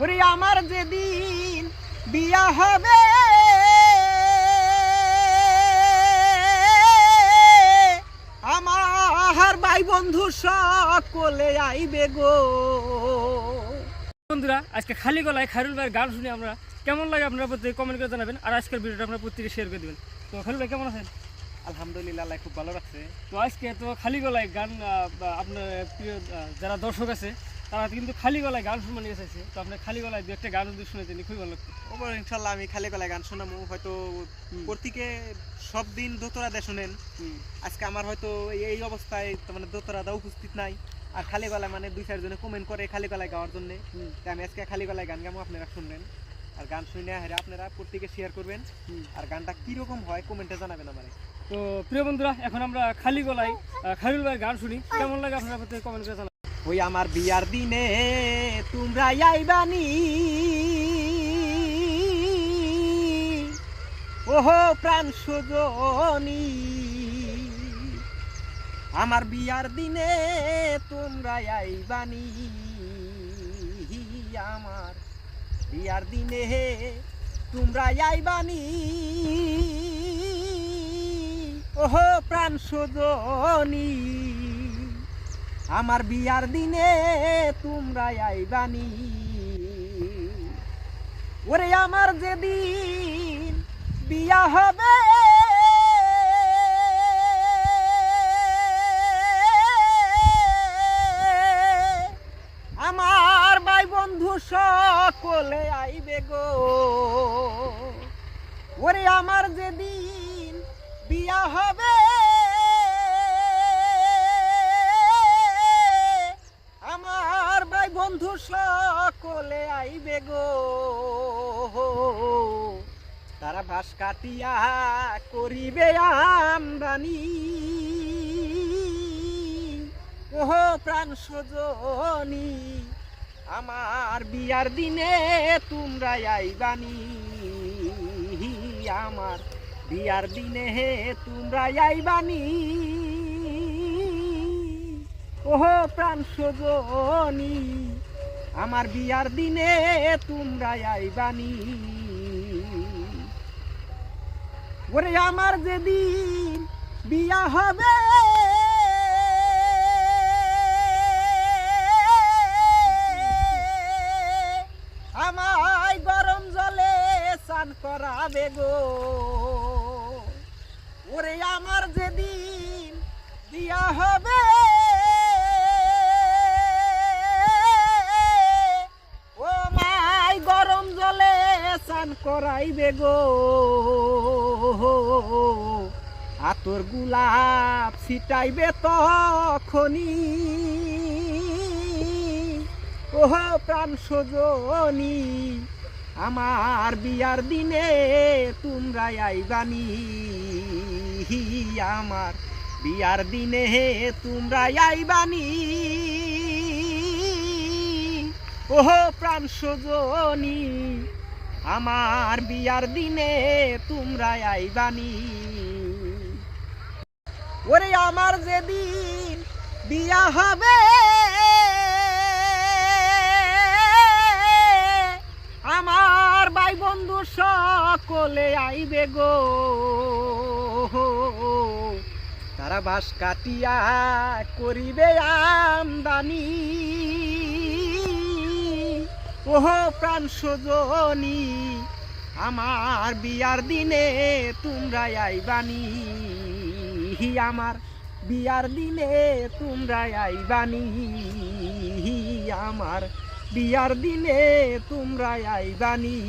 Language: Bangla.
ওরে আমার যেদিন বিয়া হবে আমার ভাই বন্ধু সকলে আইবে গো। বন্ধুরা আজকে খালি গলায় খারুল ভাইয়ের গান শুনে আমরা। কেমন লাগে আপনারা প্রত্যেকে কমেন্ট করে জানাবেন আর আজকের ভিডিওটা আপনারা প্রত্যেকে শেয়ার করে দেবেন। তো খারুল ভাই কেমন আছেন? আলহামদুলিল্লাহ খুব ভালো লাগছে তো আজকে তো খালি গলায় গান আপনার প্রিয় যারা দর্শক আছে তারা কিন্তু খালি গলায় গান নিয়ে এসেছে। তো আপনার খালি গলায় দু একটা গান যদি শুনেছেন খুবই ভালো লাগতো। ওপর ইনশাল্লাহ আমি খালি গলায় গান শোনাবো। হয়তো প্রতীকে সব দিন দোতরা দে শোনেন। আজকে আমার হয়তো এই- অবস্থায় মানে দোতরা দা উপস্থিত নাই। আর খালি গলায় মানে দুই চারজনে কমেন্ট করে খালি গলায় গাওয়ার জন্য। তাই আমি আজকে খালি গলায় গান গাবো আপনারা শুনবেন। আর গান শুনে হেরে আপনারা প্রত্যেকে শেয়ার করবেন। আর গানটা কীরকম হয় কমেন্টে জানাবেন আমারে। তো প্রিয় বন্ধুরা এখন আমরা খালি গলায় খারুল ভাইয়ের গান শুনি। কেমন লাগে আপনারা প্রত্যেকে কমেন্ট করে জানাবেন। ওই আমার বিয়ার দিনে তোমরা আইবানি ওহো, প্রাণ সজনী আমার বিয়ার দিনে তোমরা আইবানি আমার বিয়ার দিনে তোমরা আইবানি ওহো, প্রাণ সজনী আমার বিয়ার দিনে তোমরা আইবানি ওরে আমার যেদিন বিয়া হবে, আমার ভাই বন্ধু সকলে আইবে গো। ওরে আমার যেদিন বিয়া হবে বাস কাটিয়া করিবে আমদানি। ওহ প্রাণ সজনী, আমার বিয়ার দিনে তোমরা আইবানি। আমার বিয়ার দিনে হে তোমরা আইবানি। ওহ প্রাণ সজনী, আমার বিয়ার দিনে তোমরা আইবানি। ওরে আমার যেদিন বিয়া হবে, আমায় গরম জলে স্নান করাবে গো। ওরে আমার যেদিন বিয়া হবে স্নান করাইবে গো। আতর গুলাপ ছিটাইবে তখনই। ওহ প্রাণ সজনি, আমার বিয়ার দিনে তোমরা আইবানি আমার বিয়ার দিনে তোমরা আইবানি ওহ প্রাণ সজনী আমার বিয়ার দিনে তোমরা আইবানি। ওরে আমার যেদিন বিয়া হবে, আমার ভাই বন্ধু সকলে আইবে গো। তারা বাস কাটিয়া করিবে আমদানি। ওহ, প্রাণ সজনী, আমার বিয়ার দিনে তোমরা আইবানি। আমার বিয়ার দিনে তোমরা আইবানি। আমার বিয়ার দিনে তোমরা আইবানি।